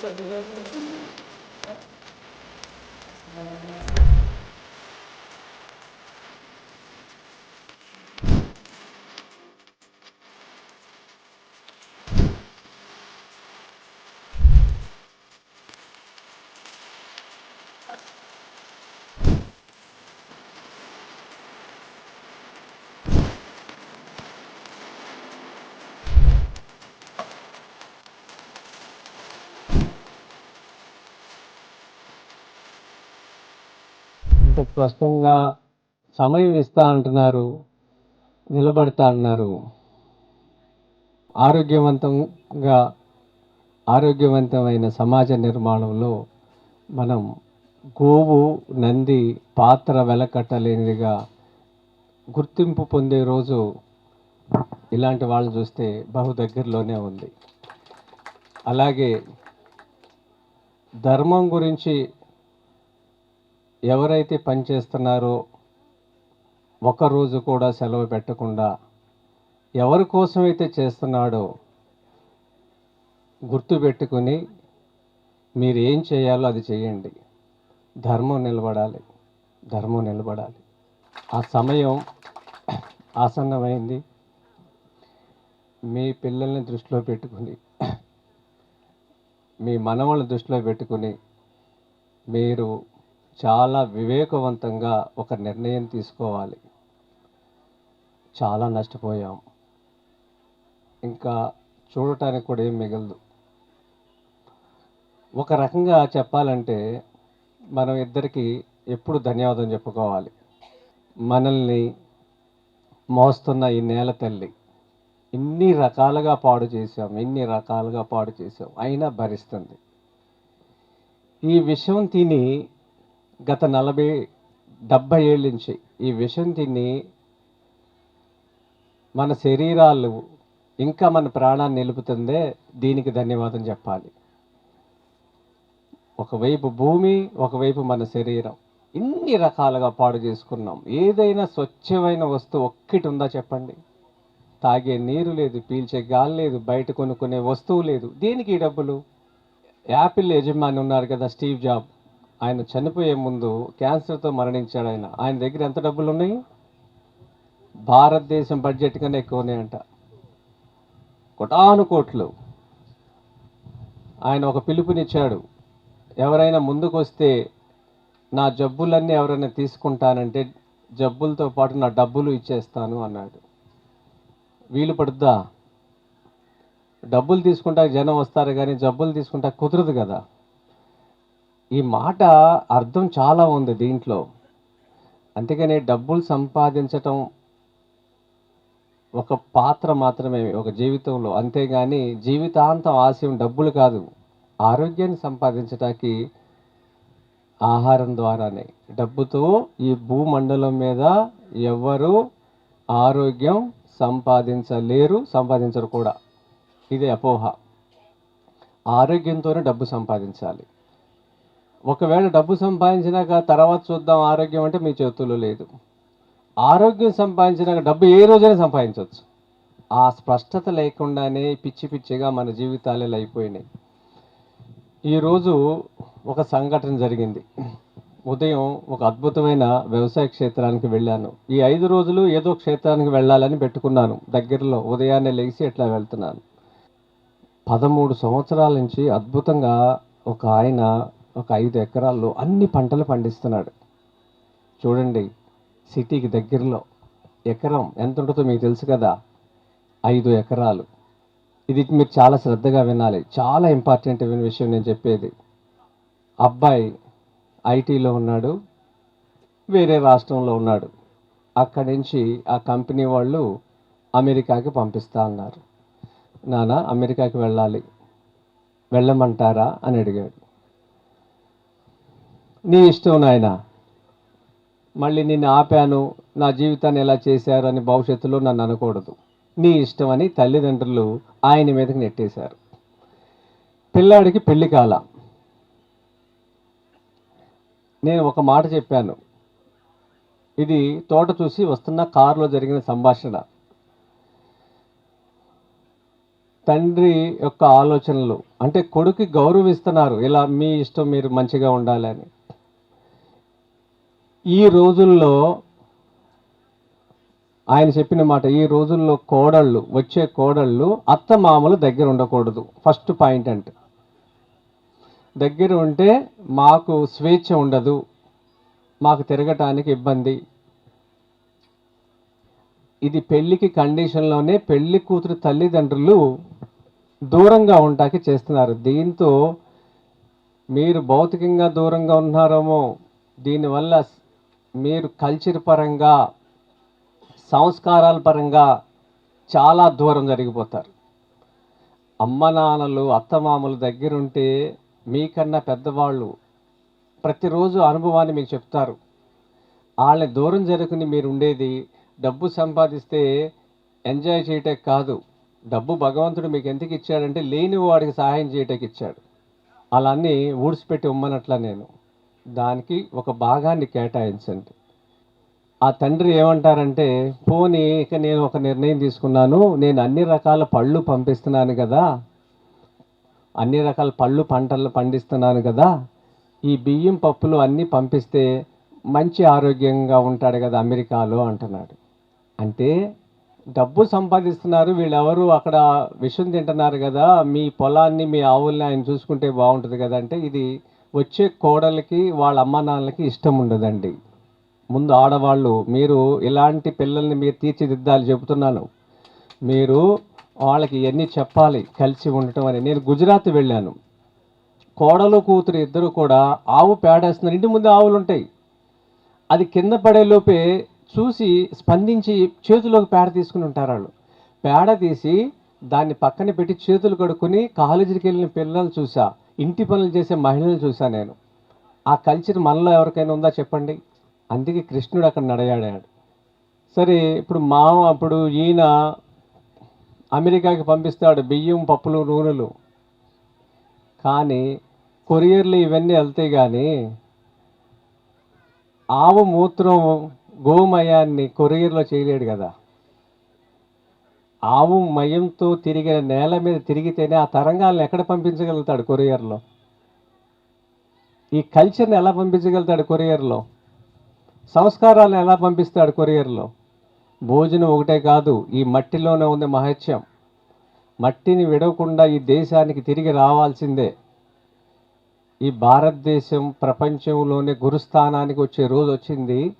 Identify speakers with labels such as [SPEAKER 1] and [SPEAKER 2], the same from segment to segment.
[SPEAKER 1] Thank you. ఇంత స్పష్టంగా సమయం ఇస్తా అంటున్నారు నిలబడతా అన్నారు. ఆరోగ్యవంతంగా ఆరోగ్యవంతమైన సమాజ నిర్మాణంలో మనం గోవు నంది పాత్ర వెలకట్టలేనిదిగా గుర్తింపు పొందే రోజు ఇలాంటి వాళ్ళు చూస్తే బహు దగ్గరలోనే ఉంది. అలాగే ధర్మం గురించి ఎవరైతే పనిచేస్తున్నారో ఒక రోజు కూడా సెలవు పెట్టకుండా ఎవరి కోసమైతే చేస్తున్నాడో గుర్తుపెట్టుకుని మీరు ఏం చేయాలో అది చేయండి. ధర్మం నిలబడాలి. ధర్మం నిలబడాలి. ఆ సమయం ఆసన్నమైంది. మీ పిల్లల్ని దృష్టిలో పెట్టుకుని మీ మనవాళ్ళని దృష్టిలో పెట్టుకుని మీరు చాలా వివేకవంతంగా ఒక నిర్ణయం తీసుకోవాలి. చాలా నష్టపోయాం. ఇంకా చూడటానికి కూడా ఏం మిగలదు. ఒక రకంగా చెప్పాలంటే మనం ఇద్దరికి ఎప్పుడు ధన్యవాదం చెప్పుకోవాలి. మనల్ని మోస్తున్న ఈ నేల తల్లి ఇన్ని రకాలుగా పాడు చేసాం ఇన్ని రకాలుగా పాడు చేసాం అయినా భరిస్తుంది. ఈ విషయం తిని గత నలభై డెబ్బై ఏళ్ళ నుంచి ఈ విషం తిని మన శరీరాలు ఇంకా మన ప్రాణాన్ని నిలుపుతుందే దీనికి ధన్యవాదం చెప్పాలి. ఒకవైపు భూమి ఒకవైపు మన శరీరం. ఇన్ని రకాలుగా పాడు చేసుకున్నాం. ఏదైనా స్వచ్ఛమైన వస్తువు ఒక్కటి ఉందా చెప్పండి? తాగే నీరు లేదు పీల్చే గాలి లేదు బయట కొనుక్కునే వస్తువు లేదు. దేనికి ఈ డబ్బులు? యాపిల్ యజమాని ఉన్నారు కదా స్టీవ్ జాబ్. ఆయన చనిపోయే ముందు క్యాన్సర్తో మరణించాడు ఆయన. ఆయన దగ్గర ఎంత డబ్బులు ఉన్నాయి భారతదేశం బడ్జెట్ కన్నా ఎక్కువ ఉన్నాయంట కొటాను కోట్లు. ఆయన ఒక పిలుపునిచ్చాడు. ఎవరైనా ముందుకు వస్తే నా జబ్బులన్నీ ఎవరైనా తీసుకుంటానంటే జబ్బులతో పాటు నా డబ్బులు ఇచ్చేస్తాను అన్నాడు. వీలు పడుద్దా? డబ్బులు తీసుకుంటా జనం వస్తారు కానీ జబ్బులు తీసుకుంటా కుదరదు కదా. ఈ మాట అర్థం చాలా ఉంది దీంట్లో. అందుకని డబ్బులు సంపాదించటం ఒక పాత్ర మాత్రమే ఒక జీవితంలో. అంతేగాని జీవితాంతం ఆశయం డబ్బులు కాదు. ఆరోగ్యాన్ని సంపాదించటానికి ఆహారం ద్వారానే. డబ్బుతో ఈ భూమండలం మీద ఎవ్వరు ఆరోగ్యం సంపాదించలేరు సంపాదించరు కూడా. ఇది అపోహ. ఆరోగ్యంతోనే డబ్బు సంపాదించాలి. ఒకవేళ డబ్బు సంపాదించినాక తర్వాత చూద్దాం ఆరోగ్యం అంటే మీ చేతుల్లో లేదు. ఆరోగ్యం సంపాదించినాక డబ్బు ఏ రోజైనా సంపాదించవచ్చు. ఆ స్పష్టత లేకుండానే పిచ్చి పిచ్చిగా మన జీవితాలు అయిపోయినాయి. ఈరోజు ఒక సంఘటన జరిగింది. ఉదయం ఒక అద్భుతమైన వ్యవసాయ క్షేత్రానికి వెళ్ళాను. ఈ ఐదు రోజులు ఏదో క్షేత్రానికి వెళ్ళాలని పెట్టుకున్నాను. దగ్గరలో ఉదయాన్నే లేచి ఎట్లా వెళ్తున్నాను. పదమూడు సంవత్సరాల నుంచి అద్భుతంగా ఒక ఆయన ఒక ఐదు ఎకరాల్లో అన్ని పంటలు పండిస్తున్నాడు. చూడండి సిటీకి దగ్గరలో ఎకరం ఎంత ఉంటుందో మీకు తెలుసు కదా? ఐదు ఎకరాలు. ఇది మీరు చాలా శ్రద్ధగా వినాలి. చాలా ఇంపార్టెంట్ విషయం నేను చెప్పేది. అబ్బాయి ఐటీలో ఉన్నాడు వేరే రాష్ట్రంలో ఉన్నాడు. అక్కడి నుంచి ఆ కంపెనీ వాళ్ళు అమెరికాకి పంపిస్తా అన్నారు. నాన్న అమెరికాకి వెళ్ళాలి. వెళ్ళమంటారా? అని అడిగాడు. నీ ఇష్టం నాయన. మళ్ళీ నిన్ను ఆపాను నా జీవితాన్ని ఎలా చేశారు అని భవిష్యత్తులో నన్ను అనకూడదు. నీ ఇష్టం అని తల్లిదండ్రులు ఆయన మీదకి నెట్టేశారు. పిల్లాడికి పెళ్ళి కాల. నేను ఒక మాట చెప్పాను. ఇది తోట చూసి వస్తున్న కారులో జరిగిన సంభాషణ. తండ్రి యొక్క ఆలోచనలు అంటే కొడుకు గౌరవిస్తున్నారు. ఇలా మీ ఇష్టం మీరు మంచిగా ఉండాలని ఈ రోజుల్లో ఆయన చెప్పిన మాట ఈ రోజుల్లో కోడళ్ళు వచ్చే కోడళ్ళు అత్త మామలు దగ్గర ఉండకూడదు. ఫస్ట్ పాయింట్ అంటే. దగ్గర ఉంటే మాకు స్వేచ్ఛ ఉండదు. మాకు తిరగటానికి ఇబ్బంది. ఇది పెళ్ళికి కండిషన్లోనే పెళ్ళి కూతురు తల్లిదండ్రులు దూరంగా ఉండటానికి చేస్తున్నారు. దీంతో మీరు భౌతికంగా దూరంగా ఉన్నారేమో దీనివల్ల మీరు కల్చర్ పరంగా సంస్కారాల పరంగా చాలా దూరం జరిగిపోతారు. అమ్మ నాన్నలు అత్తమామలు దగ్గరుంటే మీకన్నా పెద్దవాళ్ళు ప్రతిరోజు అనుభవాన్ని మీకు చెప్తారు. వాళ్ళని దూరం జరుగుని మీరు ఉండేది డబ్బు సంపాదిస్తే ఎంజాయ్ చేయటం కాదు. డబ్బు భగవంతుడు మీకు ఎందుకు ఇచ్చాడంటే లేని వాడికి సహాయం చేయటకి ఇచ్చాడు. అలాన్ని ఊడ్చిపెట్టి ఉమ్మనట్లా నేను. దానికి ఒక భాగాన్ని కేటాయించండి. ఆ తండ్రి ఏమంటారంటే పోనీ ఇక నేను ఒక నిర్ణయం తీసుకున్నాను నేను అన్ని రకాల పళ్ళు పంపిస్తున్నాను కదా అన్ని రకాల పళ్ళు పంటలు పండిస్తున్నాను కదా ఈ బియ్యం పప్పులు అన్నీ పంపిస్తే మంచి ఆరోగ్యంగా ఉంటాడు కదా అమెరికాలో అంటున్నాడు. అంటే డబ్బు సంపాదిస్తున్నారు వీళ్ళెవరు అక్కడ విషం తింటున్నారు కదా మీ పొలాన్ని మీ ఆవుల్ని ఆయన చూసుకుంటే బాగుంటుంది కదా అంటే ఇది వచ్చే కోడలకి వాళ్ళ అమ్మ నాన్నలకి ఇష్టం ఉండదండి. ముందు ఆడవాళ్ళు మీరు ఇలాంటి పిల్లల్ని మీరు తీర్చిదిద్దాలి చెబుతున్నాను. మీరు వాళ్ళకి ఇవన్నీ చెప్పాలి కలిసి ఉండటం అని. నేను గుజరాత్ వెళ్ళాను. కోడలు కూతురు ఇద్దరు కూడా ఆవు పేడేస్తున్నారు. ఇంటి ముందు ఆవులు ఉంటాయి అది కింద పడే లోపే చూసి స్పందించి చేతిలోకి పేడ తీసుకుని ఉంటారు వాళ్ళు. పేడ తీసి దాన్ని పక్కన పెట్టి చేతులు కడుక్కొని కాలేజీకి వెళ్ళిన పిల్లలు చూసా. ఇంటి పనులు చేసే మహిళలు చూసా నేను. ఆ కల్చర్ మనలో ఎవరికైనా ఉందా చెప్పండి? అందుకే కృష్ణుడు అక్కడ నడయాడాడు. సరే ఇప్పుడు మామ అప్పుడు ఈయన అమెరికాకి పంపిస్తాడు బియ్యం పప్పులు నూనెలు. కానీ కొరియర్లు ఇవన్నీ వెళ్తాయి కానీ ఆవు మూత్రం గోమయాన్ని కొరియర్లో చేయలేడు కదా. ఆవు మయంతో తిరిగిన నేల మీద తిరిగితేనే ఆ తరంగాలను ఎక్కడ పంపించగలుగుతాడు కొరియర్లో? ఈ కల్చర్ని ఎలా పంపించగలుగుతాడు కొరియర్లో? సంస్కారాలను ఎలా పంపిస్తాడు కొరియర్లో? భోజనం ఒకటే కాదు ఈ మట్టిలోనే ఉంది మహత్యం. మట్టిని విడవకుండా ఈ దేశానికి తిరిగి రావాల్సిందే. ఈ భారతదేశం ప్రపంచంలోనే గురుస్థానానికి వచ్చే రోజు వచ్చింది.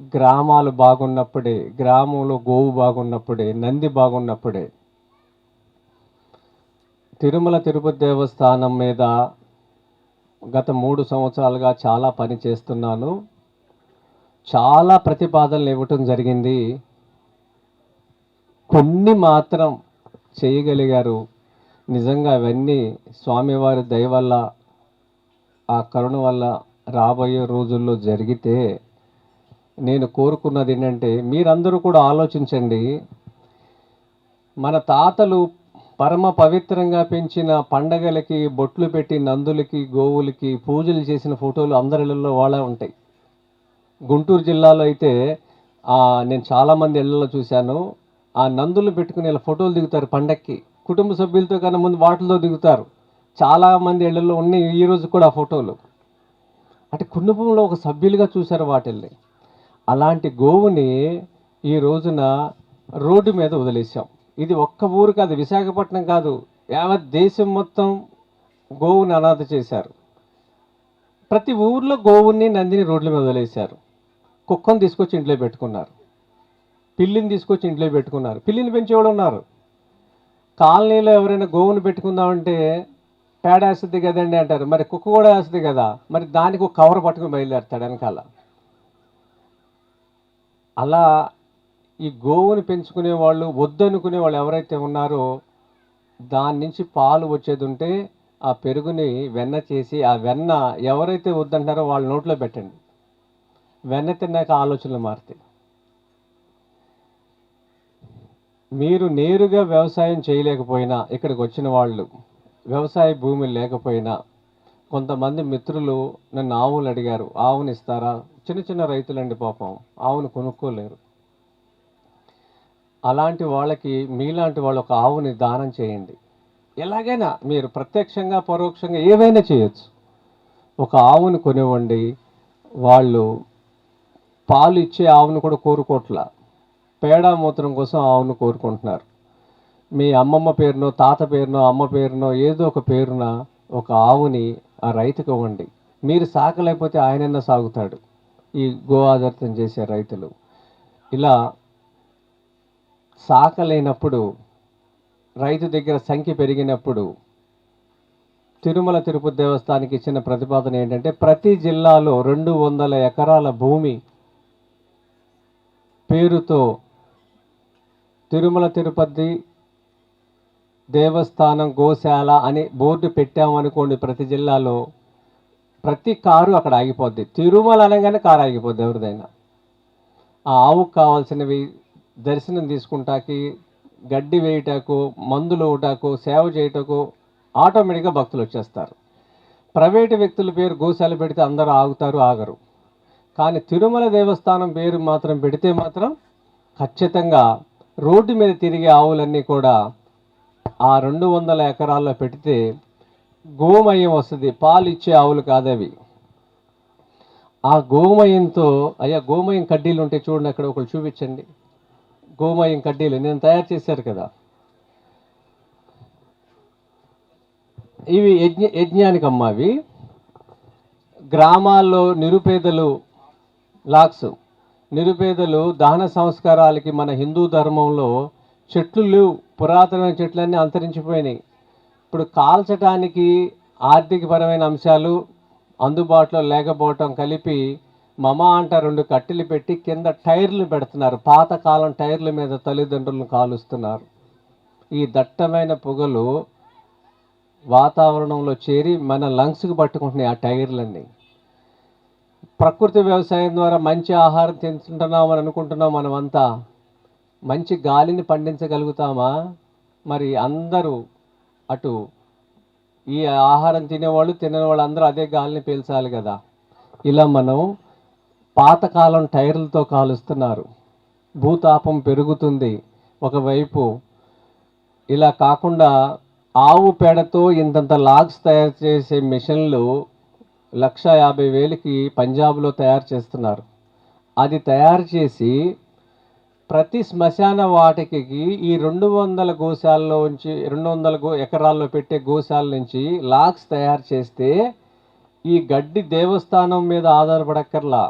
[SPEAKER 1] గ్రామాలు బాగున్నప్పుడే గ్రామంలో గోవు బాగున్నప్పుడే నంది బాగున్నప్పుడే. తిరుమల తిరుపతి దేవస్థానం మీద గత మూడు సంవత్సరాలుగా చాలా పని చేస్తున్నాను. చాలా ప్రతిపాదనలు ఇవ్వటం జరిగింది. కొన్ని మాత్రం చేయగలిగారు. నిజంగా అవన్నీ స్వామివారి దయ వల్ల ఆ కరుణ వల్ల రాబోయే రోజుల్లో జరిగితే నేను కోరుకున్నది ఏంటంటే మీరందరూ కూడా ఆలోచించండి. మన తాతలు పరమ పవిత్రంగా పెంచిన పండగలకి బొట్లు పెట్టి నందులకి గోవులకి పూజలు చేసిన ఫోటోలు అందరిలో వాళ్ళే ఉంటాయి. గుంటూరు జిల్లాలో అయితే నేను చాలామంది ఇళ్ళలో చూశాను. ఆ నందులు పెట్టుకుని ఇలా ఫోటోలు దిగుతారు పండక్కి. కుటుంబ సభ్యులతో కన్నా ముందు వాటిలో దిగుతారు. చాలామంది ఇళ్ళలో ఉన్నాయి ఈ రోజు కూడా ఆ ఫోటోలు. అంటే కుటుంబంలో ఒక సభ్యులుగా చూశారు వాటిల్ని. అలాంటి గోవుని ఈ రోజున రోడ్డు మీద వదిలేసాం ఇది ఒక్క ఊరు కాదు విశాఖపట్నం కాదు యావత్ దేశం మొత్తం గోవుని అనాథ చేశారు. ప్రతి ఊర్లో గోవుని నందిని రోడ్ల మీద వదిలేశారు. కుక్కను తీసుకొచ్చి ఇంట్లో పెట్టుకున్నారు. పిల్లిని తీసుకొచ్చి ఇంట్లో పెట్టుకున్నారు. పిల్లిని పెంచేవాడు ఉన్నారు. కాలనీలో ఎవరైనా గోవును పెట్టుకుందామంటే పేడ వేస్తుంది కదండి అంటారు. మరి కుక్క కూడా వేస్తుంది కదా. మరి దానికి ఒక కవర్ పట్టుకుని బయలుదేరుతాడు వెనకాల. అలా ఈ గోవుని పెంచుకునే వాళ్ళు వద్దనుకునే వాళ్ళు ఎవరైతే ఉన్నారో దాని నుంచి పాలు వచ్చేది ఉంటే ఆ పెరుగుని వెన్న చేసి ఆ వెన్న ఎవరైతే వద్దంటారో వాళ్ళ నోట్లో పెట్టండి. వెన్న తిన్నాక ఆలోచనలు మారుతాయి. మీరు నేరుగా వ్యవసాయం చేయలేకపోయినా ఇక్కడికి వచ్చిన వాళ్ళు వ్యవసాయ భూమి లేకపోయినా కొంతమంది మిత్రులు నన్ను ఆవులు అడిగారు ఆవుని ఇస్తారా? చిన్న చిన్న రైతులండి పాపం. ఆవును కొనుక్కోలేరు. అలాంటి వాళ్ళకి మీలాంటి వాళ్ళు ఒక ఆవుని దానం చేయండి. ఎలాగైనా మీరు ప్రత్యక్షంగా పరోక్షంగా ఏవైనా చేయొచ్చు. ఒక ఆవుని కొనివ్వండి. వాళ్ళు పాలు ఇచ్చే ఆవును కూడా కోరుకోవట్లా పేడ మూత్రం కోసం ఆవును కోరుకుంటున్నారు. మీ అమ్మమ్మ పేరునో తాత పేరునో అమ్మ పేరునో ఏదో ఒక పేరున ఒక ఆవుని ఆ రైతుకు ఇవ్వండి. మీరు సాకలేకపోతే ఆయనన్నా సాగుతాడు. ఈ గో ఆధారితం చేసే రైతులు. ఇలా సాకలేనప్పుడు రైతు దగ్గర సంఖ్య పెరిగినప్పుడు తిరుమల తిరుపతి దేవస్థానికి ఇచ్చిన ప్రతిపాదన ఏంటంటే ప్రతి జిల్లాలో రెండు వందల ఎకరాల భూమి పేరుతో తిరుమల తిరుపతి దేవస్థానం గోశాల అని బోర్డు పెట్టామనుకోండి ప్రతి జిల్లాలో ప్రతి కారు అక్కడ ఆగిపోద్ది. తిరుమల అనగానే కారు ఆగిపోద్ది ఎవరిదైనా. ఆ ఆవుకు కావాల్సినవి దర్శనం తీసుకుంటాకి గడ్డి వేయటకు మందులు ఇవ్వటకు సేవ చేయటకు ఆటోమేటిక్గా భక్తులు వచ్చేస్తారు. ప్రైవేటు వ్యక్తుల పేరు గోశాల పెడితే అందరూ ఆగుతారు ఆగరు. కానీ తిరుమల దేవస్థానం పేరు మాత్రం పెడితే మాత్రం ఖచ్చితంగా రోడ్డు మీద తిరిగే ఆవులన్నీ కూడా ఆ రెండు వందల ఎకరాల్లో పెడితే గోమయం వస్తుంది. పాలు ఇచ్చే ఆవులు కాదవి. ఆ గోమయంతో అయ్యా గోమయం కడ్డీలు ఉంటే చూడండి అక్కడ ఒకళ్ళు చూపించండి. గోమయం కడ్డీలు నేను తయారు చేశారు కదా. ఇవి యజ్ఞ యజ్ఞానికి అమ్మావి గ్రామాల్లో నిరుపేదలు లాక్స్. నిరుపేదలు దహన సంస్కారాలకి మన హిందూ ధర్మంలో చెట్లు లేవు. పురాతనమైన చెట్లన్నీ అంతరించిపోయినాయి. ఇప్పుడు కాల్చడానికి ఆర్థికపరమైన అంశాలు అందుబాటులో లేకపోవటం కలిపి మమ అంట రెండు కట్టెలు పెట్టి కింద టైర్లు పెడుతున్నారు. పాతకాలం టైర్ల మీద తల్లిదండ్రులను కాలుస్తున్నారు. ఈ దట్టమైన పొగలు వాతావరణంలో చేరి మన లంగ్స్కి పట్టుకుంటున్నాయి ఆ టైర్లన్నీ. ప్రకృతి వ్యవసాయం ద్వారా మంచి ఆహారం తింటున్నాం అని అనుకుంటున్నాం మనమంతా. మంచి గాలిని పండించగలుగుతామా? మరి అందరూ అటు ఈ ఆహారం తినేవాళ్ళు తినని వాళ్ళు అందరూ అదే గాలిని పీల్చాలి కదా. ఇలా మనం పాతకాలం టైర్లతో కాలుస్తున్నారు. భూతాపం పెరుగుతుంది. ఒకవైపు ఇలా కాకుండా ఆవు పేడతో ఇంతంత లాగ్స్ తయారు చేసే మిషన్లు లక్ష యాభై వేలకి పంజాబ్లో తయారు చేస్తున్నారు. అది తయారు చేసి ప్రతి శ్మశాన వాటికి ఈ రెండు వందల గోశాలలో ఉంచి రెండు వందల గో ఎకరాల్లో పెట్టే గోశాల నుంచి లాక్స్ తయారు చేస్తే ఈ గడ్డి దేవస్థానం మీద ఆధారపడక్కర్లా.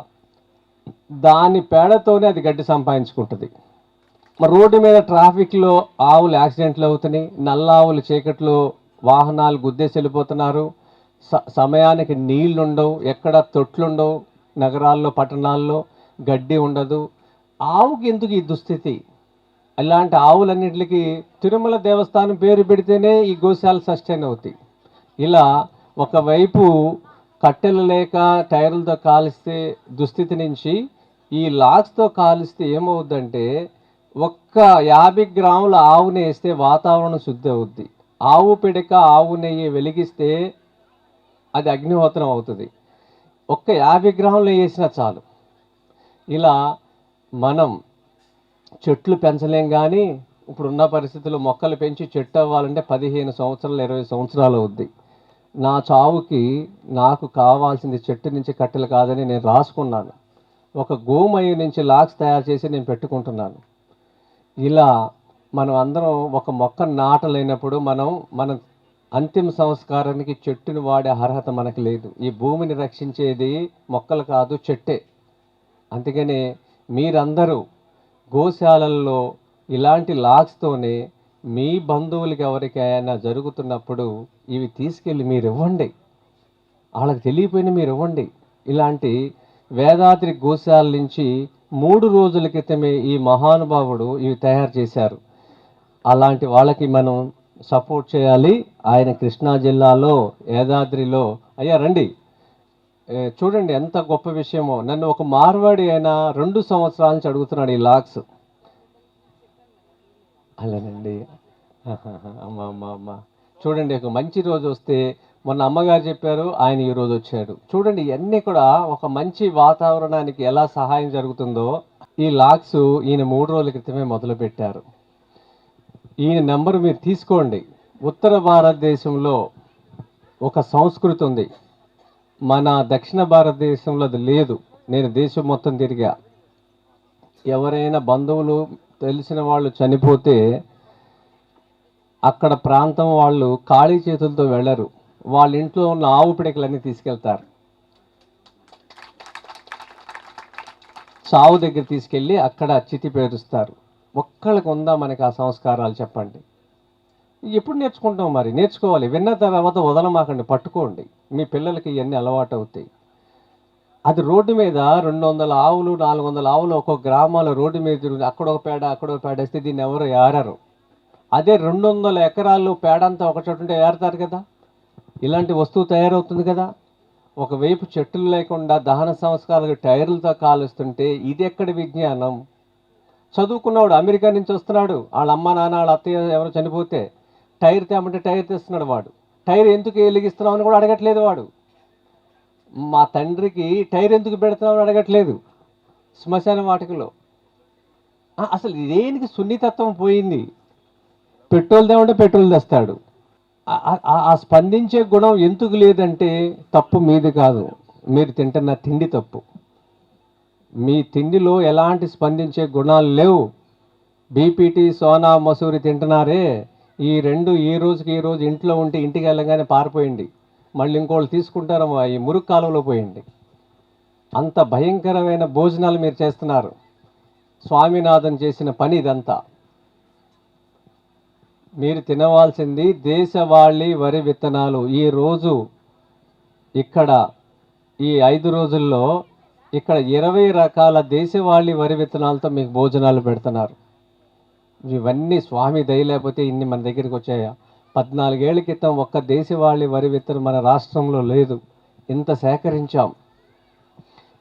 [SPEAKER 1] దాని పేడతోనే అది గడ్డి సంపాదించుకుంటుంది. మరి రోడ్డు మీద ట్రాఫిక్లో ఆవులు యాక్సిడెంట్లు అవుతున్నాయి నల్ల ఆవులు చీకట్లో వాహనాలు గుద్దేసి వెళ్ళిపోతున్నారు. స సమయానికి నీళ్ళుండవు ఎక్కడ తొట్లుండవు నగరాల్లో పట్టణాల్లో గడ్డి ఉండదు. ఆవుకి ఎందుకు ఈ దుస్థితి? ఇలాంటి ఆవులన్నింటికి తిరుమల దేవస్థానం పేరు పెడితేనే ఈ గోశాల సస్టైన్ అవుతాయి ఇలా ఒకవైపు కట్టెలు లేక టైర్లతో కాలిస్తే దుస్థితి నుంచి ఈ లాక్స్తో కాలిస్తే ఏమవుద్దంటే ఒక్క యాభై గ్రాముల ఆవుని వేస్తే వాతావరణం శుద్ధి అవుద్ది. ఆవు పిడక ఆవు నెయ్యి వెలిగిస్తే అది అగ్నిహోత్రం అవుతుంది. ఒక్క యాభై గ్రాములు వేసినా చాలు. ఇలా మనం చెట్లు పెంచలేం కానీ ఇప్పుడున్న పరిస్థితుల్లో మొక్కలు పెంచి చెట్టు అవ్వాలంటే పదిహేను సంవత్సరాలు ఇరవై సంవత్సరాలు అవుద్ది. నా చావుకి నాకు కావాల్సింది చెట్టు నుంచి కట్టెలు కాదని నేను రాసుకున్నాను. ఒక గోమయ నుంచి లాక్స్ తయారు చేసి నేను పెట్టుకుంటున్నాను. ఇలా మనం అందరం ఒక మొక్క నాటలేనప్పుడు మనం మన అంతిమ సంస్కారానికి చెట్టుని వాడే అర్హత మనకు లేదు. ఈ భూమిని రక్షించేది మొక్కలు కాదు చెట్టే. అందుకనే మీరందరూ గోశాలల్లో ఇలాంటి లాగ్స్తోనే మీ బంధువులకి ఎవరికైనా జరుగుతున్నప్పుడు ఇవి తీసుకెళ్ళి మీరు ఇవ్వండి వాళ్ళకి తెలియపోయినా మీరు ఇవ్వండి ఇలాంటి వేదాద్రి గోశాల నుంచి మూడు రోజుల క్రితమే ఈ మహానుభావుడు ఇవి తయారు చేశారు. అలాంటి వాళ్ళకి మనం సపోర్ట్ చేయాలి. ఆయన కృష్ణా జిల్లాలో యాదాద్రిలో అయ్యా రండి. చూడండి ఎంత గొప్ప విషయమో. నన్ను ఒక మార్వాడి అయినా రెండు సంవత్సరాల నుంచి అడుగుతున్నాడు ఈ లాక్స్. అలానండి. అమ్మ అమ్మ చూడండి ఒక మంచి రోజు వస్తే మొన్న అమ్మగారు చెప్పారు ఆయన ఈరోజు వచ్చాడు. చూడండి ఇవన్నీ కూడా ఒక మంచి వాతావరణానికి ఎలా సహాయం జరుగుతుందో ఈ లాక్స్ ఈయన మూడు రోజుల క్రితమే మొదలుపెట్టారు. ఈయన నెంబర్ మీరు తీసుకోండి. ఉత్తర భారతదేశంలో ఒక సంస్కృతి ఉంది. మన దక్షిణ భారతదేశంలో అది లేదు. నేను దేశం మొత్తం తిరిగా. ఎవరైనా బంధువులు తెలిసిన వాళ్ళు చనిపోతే అక్కడ ప్రాంతం వాళ్ళు ఖాళీ చేతులతో వెళ్ళరు. వాళ్ళ ఇంట్లో ఉన్న ఆవు పిడకలన్నీ తీసుకెళ్తారు. చావు దగ్గర తీసుకెళ్ళి అక్కడ చితి పేరుస్తారు. ఒక్కళ్ళకు ఉందా మనకి ఆ సంస్కారాలు చెప్పండి. ఎప్పుడు నేర్చుకుంటాం మరి? నేర్చుకోవాలి. విన్న తర్వాత వదలమాకండి. పట్టుకోండి. మీ పిల్లలకి ఇవన్నీ అలవాటు అవుతాయి అది రోడ్డు మీద రెండు వందల ఆవులు నాలుగు వందల ఆవులు ఒక్కొక్క గ్రామాల రోడ్డు మీద అక్కడ ఒక పేడ అక్కడ ఒక పేడ వేస్తే దీన్ని ఎవరు ఏరారు? అదే రెండు వందల ఎకరాల్లో పేడ అంతా ఒక చోటు ఉంటే ఏరతారు కదా? ఇలాంటి వస్తువు తయారవుతుంది కదా? ఒకవైపు చెట్లు లేకుండా దహన సంస్కారాలకు టైర్లతో కాలుస్తుంటే ఇది ఎక్కడి విజ్ఞానం? చదువుకున్నవాడు అమెరికా నుంచి వస్తున్నాడు. వాళ్ళ అమ్మ నాన్న వాళ్ళ అత్తయ్య ఎవరు చనిపోతే టైర్ తేమంటే టైర్ తెస్తున్నాడు వాడు. టైర్ ఎందుకు వెలిగిస్తున్నావు అని కూడా అడగట్లేదు వాడు. మా తండ్రికి టైర్ ఎందుకు పెడుతున్నావు అని అడగట్లేదు శ్మశాన వాటికలో. అసలు దేనికి సున్నితత్వం పోయింది? పెట్రోల్ తేమంటే పెట్రోల్ తెస్తాడు. ఆ స్పందించే గుణం ఎందుకు లేదంటే తప్పు మీది కాదు. మీరు తింటున్న తిండి తప్పు. మీ తిండిలో ఎలాంటి స్పందించే గుణాలు లేవు. బీపీటీ సోనా మసూరి తింటున్నారే. ఈ రెండు ఈ రోజుకి ఈ రోజు ఇంట్లో ఉంటే ఇంటికి వెళ్ళగానే పారిపోయింది. మళ్ళీ ఇంకోళ్ళు తీసుకుంటారమ్మా ఈ మురుగు కాలువలో పోయింది. అంత భయంకరమైన భోజనాలు మీరు చేస్తున్నారు. స్వామినాథన్ చేసిన పని ఇదంతా. మీరు తినవలసింది దేశవాళీ వరి విత్తనాలు. ఈ రోజు ఇక్కడ ఈ ఐదు రోజుల్లో ఇక్కడ ఇరవై రకాల దేశవాళీ వరి విత్తనాలతో మీకు భోజనాలు పెడుతున్నారు. ఇవన్నీ స్వామి దయ లేకపోతే ఇన్ని మన దగ్గరికి వచ్చాయా? పద్నాలుగేళ్ళ క్రితం ఒక్క దేశవాళి వరి విత్తనం మన రాష్ట్రంలో లేదు. ఇంత సేకరించాం.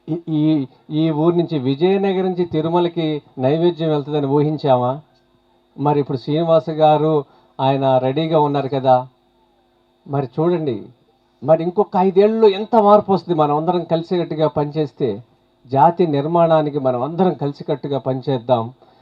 [SPEAKER 1] ఈ- ఈ ఈ ఊరు నుంచి విజయనగరం నుంచి తిరుమలకి నైవేద్యం వెళ్తుందని ఊహించామా? మరి ఇప్పుడు శ్రీనివాస గారు ఆయన రెడీగా ఉన్నారు కదా. మరి చూడండి. మరి ఇంకొక ఐదేళ్ళలో ఎంత మార్పు వస్తుంది? మనం అందరం కలిసికట్టుగా పనిచేస్తే జాతి నిర్మాణానికి మనం అందరం కలిసికట్టుగా పనిచేద్దాం.